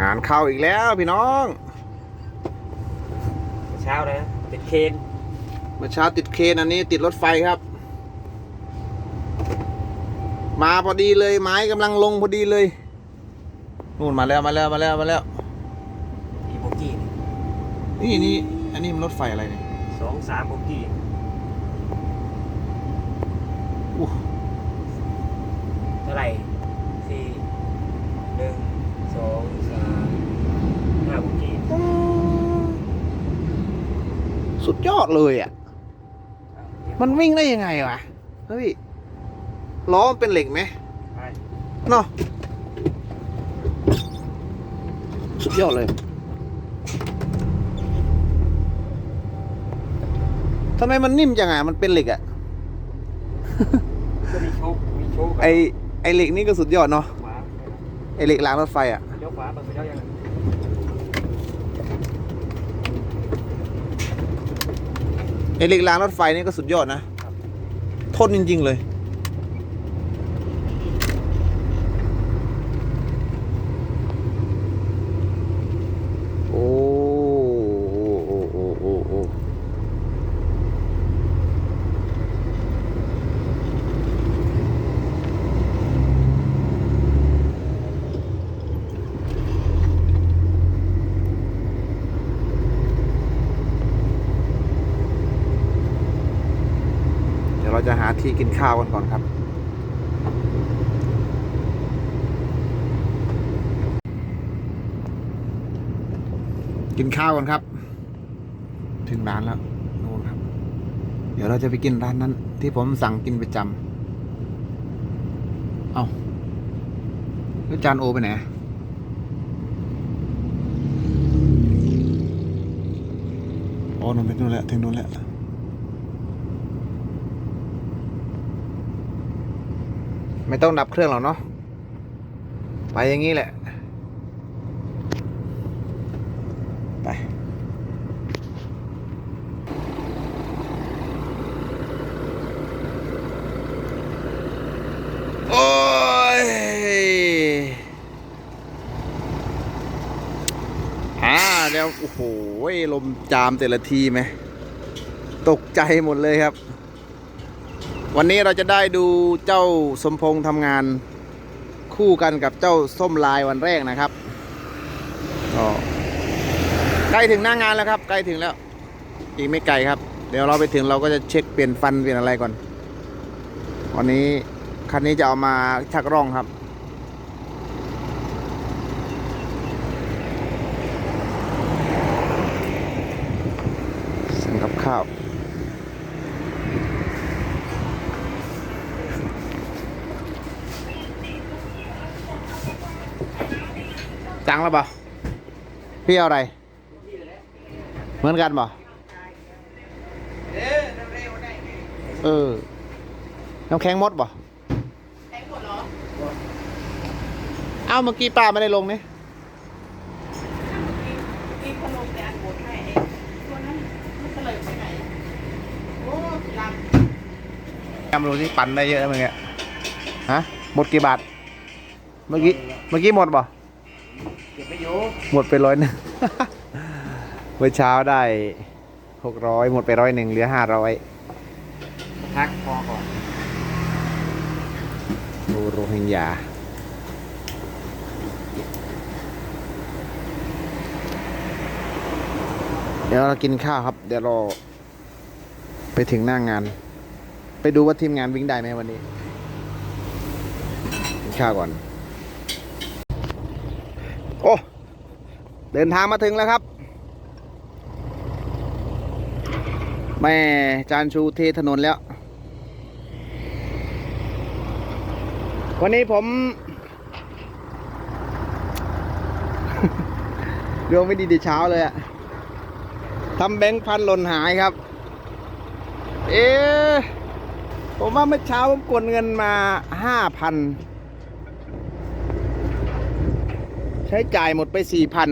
งานเข้าอีกแล้วพี่น้อง เช้านะเป็นเคนเมื่อเช้าติดเคนอันนี้ติดรถไฟครับ มาพอดีเลยไม้กำลังลงพอดีเลยนู่นมาแล้วมาแล้วมาแล้วมาแล้วอีโบกี้นี่นี่อันนี้มันรถไฟอะไรเนี่ยสองสามโบกี้อู้เท่าไหร่สี่หนึ่งสองสามห้าโบกี้ สุดยอดเลยอะ มันวิ่งได้ยังไงวะเฮ้ยล้อมันเป็นเหล็กไหมไปเนาะสุดยอดเลยทำไมมันนิ่มจังอะมันเป็นเหล็กอะก็มีโชคมีโชคไอไอเหล็กนี่ก็สุดยอดเนาะขวาไอเหล็กรางรถไฟอะเลี้ยวขวาเปิดไปเลี้ยวยัง ไอเหล็กรางรถไฟนี่ก็สุดยอดนะ ทนจริง ๆ เลย โอ้โอ้โอ้โอ้โอ้ เราจะหาที่กินข้าวกันก่อนครับ กินข้าวกันครับ ถึงร้านแล้วนู่นครับ เดี๋ยวเราจะไปกินร้านนั้น ที่ผมสั่งกินประจำเอาแล้วจานโอไปไหนโอ้นู่นไปนู่นแหละถึงนู่นแหละ ไม่ต้องดับเครื่องหรอกเนาะไปอย่างนี้แหละ ไปโอ้ยอ่าเดี๋ยวโอ้โหลมจามแต่ละทีไหม ตกใจหมดเลยครับ วันนี้เราจะได้ดูเจ้าสมพงษ์ทำงานคู่กันกับเจ้าส้มลายวันแรกนะครับก็ใกล้ถึงหน้างานแล้วครับ ใกล้ถึงแล้ว อีกไม่ไกลครับ เดี๋ยวเราไปถึงเราก็จะเช็คเปลี่ยนฟันเปลี่ยนอะไรก่อน วันนี้คันนี้จะเอามาชักร่องครับสั่งกับข้าว จังแล้วเปล่าพี่เอาอะไร เหมือนกันเปล่าเออ น้ำแข็งมดเปล่าแข็งหมดเหรอเอ้าเมื่อกี้ป้าไม่ได้ลงนี่ยำรู้ที่ปั่นได้เยอะไหมเนี่ยฮะ หมดกี่บาท เมื่อกี้ เมื่อกี้หมดเปล่าเก็บ ไม่อยู่หมดไปร้อยหนึ่ง เมื่อเช้าได้หกร้อยหมดไปร้อยหนึ่งเหลือห้าร้อยพักพอก่อนโอ้โรฮิงญาเดี๋ยวเรากินข้าวครับ เดี๋ยวเราไปถึงหน้างงาน ไปดูว่าทีมงานวิ่งได้ไหมวันนี้กินข้าวก่อน โอ้เดินทางมาถึงแล้วครับ แม่จานชูเทถนนแล้ว วันนี้ผม ดวงไม่ดีแต่เช้าเลยอะทำแบงค์พันหล่นหายครับ เอ๊ะผมว่าเมื่อเช้าผมกดเงินมาห้าพัน ใช้จ่ายหมดไปสี่พัน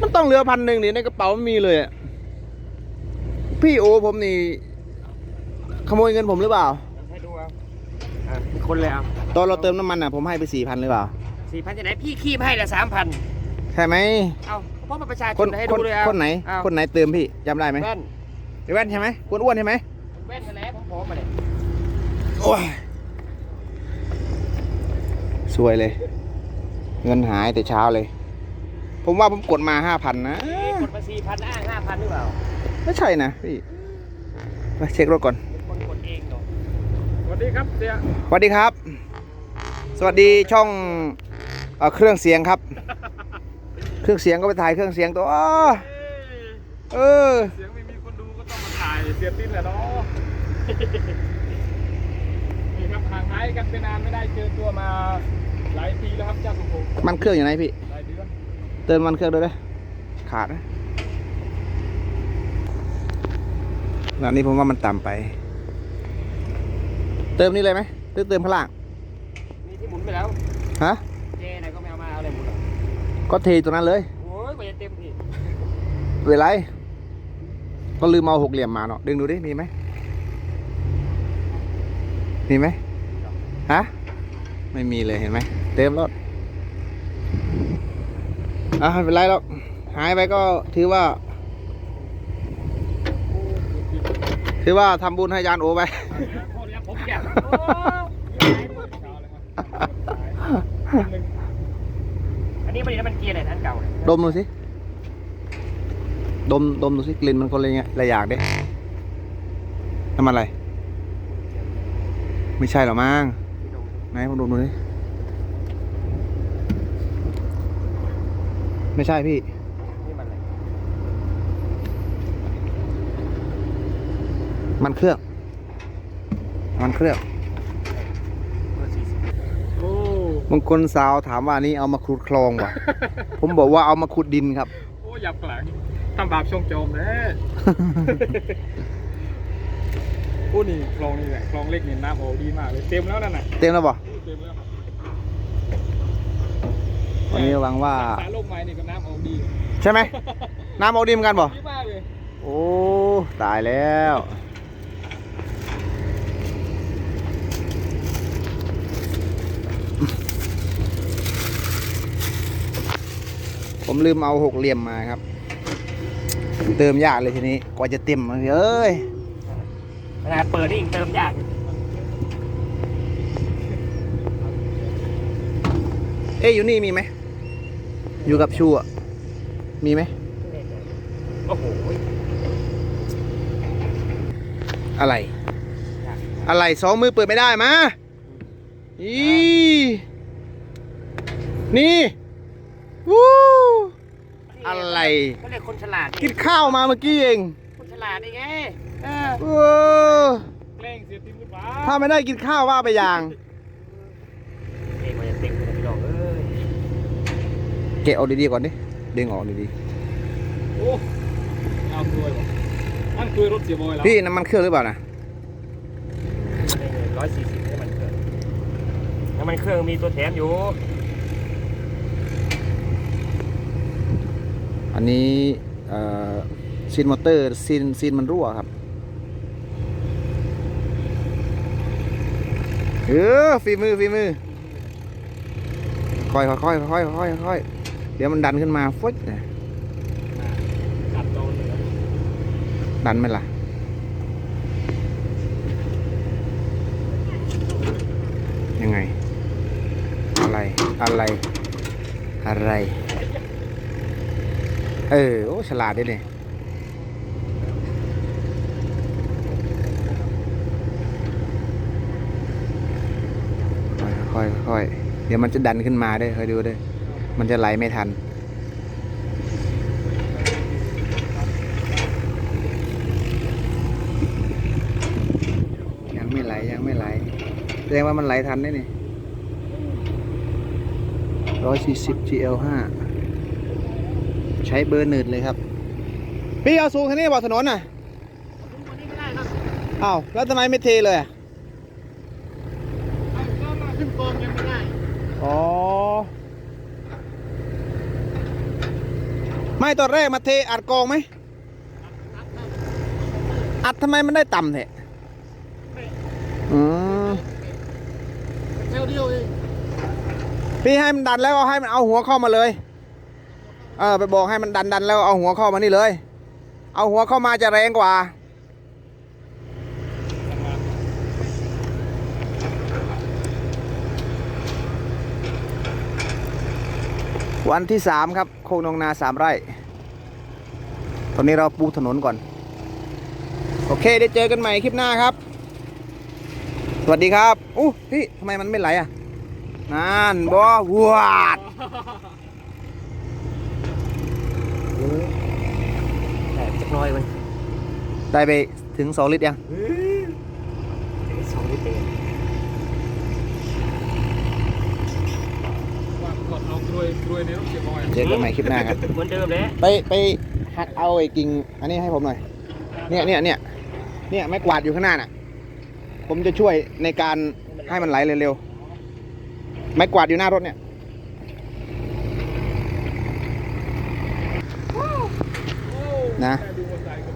มันต้องเหลือพันหนึ่งนี่ในกระเป๋าไม่มีเลยอะพี่โอผมนี่ ขโมยเงินผมหรือเปล่าให้ดูเอาอะมีคนแล้วตอนเราเติมน้ำมันอะผมให้ไปสี่พันหรือเปล่าสี่พันจะไหนพี่คีบให้ละสามพันใช่ไหมเอาเพราะมันประชาชคนนให้คดูนเลยเอาคนไหน เอาคนไหนเติมพี่จำได้ไหมแว่นไอ้แว่นใช่ไหมคนอ้วนใช่ไหมแว่นกันแล้วผมพร้อมมาเลยโอ้ยสวยเลย เงินหายแต่เช้าเลย ผมว่าผมกดมาห้าพันนะกดมาสี่พันอ้างห้าพันหรือเปล่า ไม่ใช่นะพี่ไปเช็ครถก่อนเป็นคนกดเองเนาะสวัสดีครับเสียสวัสดีครับ สวัสดีช่องเอ่อเครื่องเสียงครับ เครื่องเสียงก็ไปถ่ายเครื่องเสียงตัวอ้อเออเสียงไม่มีคนดูก็ต้องมาถ่ายเสียติ้นแหละเนาะนี่ครับห่างหายกันไปนานไม่ได้เจอตัวมา หลายปีแล้วครับเจ้าสุโขมันเครื่องอยู่ไหนพี่ หลายเดือนเติมมันเครื่องด้วยนะขาดนะแบบนี้ผมว่ามันต่ำไป เติมนี่เลยไหมหรือเติมข้างล่างนี่ที่หมุนไปแล้ว ฮะ เจไหนก็ไม่เอามาเอาอะไรหมุนอะก็เทตรงนั้นเลย โอ้ยกว่าจะเต็มพี่เวลาก็ลืมเอาหกเหลี่ยมมาเนาะดึงดูดิ มีไหม มีไหมฮะ ไม่มีเลยเห็นไหมเต็มรถอะไม่เป็นไรหรอกหายไปก็ถือว่า ถือว่าทำบุญให้ยานโอไปโคตรยับผมแก่โอ้ยเช้าเลยครับหนึ่งอันนี้มันนี่มันเกียร์ไหนท่านเก่าเนี่ยดมดูสิดมดมดูสิกลิ่นมันคนละอย่างละอย่างเด้น้ำมันอะไร ไม่ใช่หรอมั้ง ไหนผมดมดูสิไม่ใช่พี่ นี่มันอะไรมันเครื่อง มันเครื่องเบอร์สี่สิบโอ้บางคนสาวถามว่านี่เอามาขุดคลองวะ ผมบอกว่าเอามาขุดดินครับ โอ้หยับกลางทำบาปช่องโจมเลย โอ้นี่คลองนี่แหละคลองเล็กนี่น้ำออกดีมากเลยเต็มแล้วนั่นน่ะเต็มแล้วบ่เต็มแล้วครับวันนี้หวังว่าสายโลกไม้นี่ก็น้ำออกดีใช่ไหมน้ำเอาดินเหมือนกันบ่ดีมากเลยโอ้ตายแล้วผมลืมเอาหกเหลี่ยมมาครับ เติมยากเลยทีนี้ กว่าจะเต็มเอ้ย ขนาดเปิดนี่ยังเติมยากเอ้ยอยู่นี่มีไหม อยู่กับชูอะ มีไหม โอ้โหอะไร อะไรสองมือเปิดไม่ได้มาอีนี่วู้อะไร ก็เรียกคนฉลาดกินข้าวมาเมื่อกี้เอง คนฉลาดนี่ไง เออเออแกล้งเสียติ้นหรือเปล่าถ้าไม่ได้กินข้าวว่าไปอย่าง เองมันจะเต็มเลยพี่น้องเอ้ยเกะออกดีๆก่อนดิดึงออกดีโอ้เอาตัวยว่ะนั่นคือรถเสียบอยแล้วๆพี่น้ำมันเครื่องหรือเปล่านะร้อยสี่สิบน้ำมันเครื่องน้ำมันเครื่องมีตัวแถมอยู่อันนี้เอ่อซีนมอเตอร์ซีนซีนมันรั่วครับ เออฝีมือฝีมือค่อยค่อยค่อยค่อยค่อยเดี๋ยวมันดันขึ้นมาฟึดเนี่ยขัดโดนเลยนะดันไหมล่ะยังไง อะไรอะไร อะไร เออ โอ้ฉลาดด้วยเนี่ย ค่อยๆค่อยๆเดี๋ยวมันจะดันขึ้นมาด้วยคอยดูด้วยมันจะไหลไม่ทัน ยังไม่ไหลยังไม่ไหลแสดงว่ามันไหลทันได้นี่ร้อยสี่สิบ GL ห้าใช้เบอร์หนืดเลยครับ พี่เอาสูงแค่นี้บอกถนนน่ะอ้าวแล้วทำไมไม่เทเลยอะ ขึ้นกองยังไม่ได้ อ๋อ ไม่ตอนแรกมาเทอัดกองไหมอัดทำไมมันได้ต่ำเนี่ยอืมเท่เดียวเองพี่ให้มันดันแล้วให้มันเอาหัวเข้ามาเลย เออไปบอกให้มันดันดันแล้วเอาหัวเข้ามานี่เลย เอาหัวเข้ามาจะแรงกว่า วันที่สามครับโคกนองนาสามไร่ ตอนนี้เราปูถนนก่อน โอเคได้เจอกันใหม่คลิปหน้าครับ สวัสดีครับอู้พี่ทำไมมันไม่ไหลอะนั่นบอวาดแต่จักหน้อยมันได้ไปถึงสองลิตรยังสองลิตรเอง ว่า กดเอากลวยกลวยในรถเสียบอยเจอกันใหม่คลิปหน้าครับ เหมือนเดิมเลยไปไปหักเอาไอ้กิ่งอันนี้ให้ผมหน่อย เนี่ยเนี่ยเนี่ยเนี่ยไม้กวาดอยู่ข้างหน้าน่ะ ผมจะช่วยในการให้มันไหลเร็วๆไม้กวาดอยู่หน้ารถเนี่ยนะดูบนใจกับ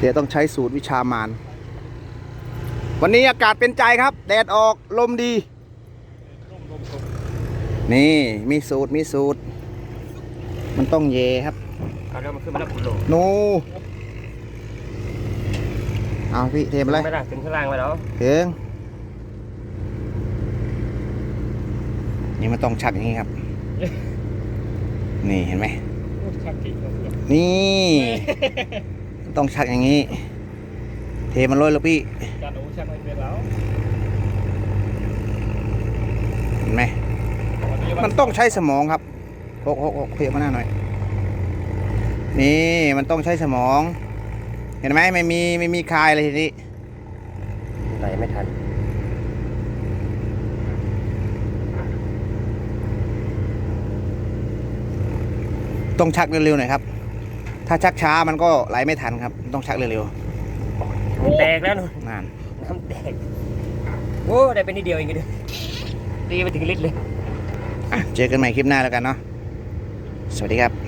เดี๋ยวต้องใช้สูตรวิชามาน วันนี้อากาศเป็นใจครับ แดดออกลมดีร่มลมตก นี่มีสูตรมีสูตร มันต้องเยครับเอาเริ่มมาขึ้นมาแล้วผมโหลนูเอาพี่เทมาเลยไม่ได้ขึ้นข้างล่างไปแล้วถึงนี่มันต้องชักอย่างนี้ครับ นี่เห็นไหมโอ้ชักกิ่งเราเพื่อนนี่มันต้องชักอย่างนี้ เทมันเลยแล้วพี่การโอ้ชักไม่เป็นแล้วเห็นไหมวันนี้ มันต้องใช้สมองครับโอ้โหโอ้เพียมาหน้าหน่อย นี่มันต้องใช้สมอง เห็นไหมไม่มีไม่มีคายเลยทีนี้ไหลไม่ทันต้องชักเร็วๆหน่อยครับ ถ้าชักช้ามันก็ไหลไม่ทันครับ ต้องชักเร็วมันแตกแล้วนู่นๆนั่นน้ำแตกโอ้ได้เป็นนิดเดียวเองก็ดูตีไปถึงลิตรเลยอะ เจอกันใหม่คลิปหน้าแล้วกันเนาะสวัสดีครับ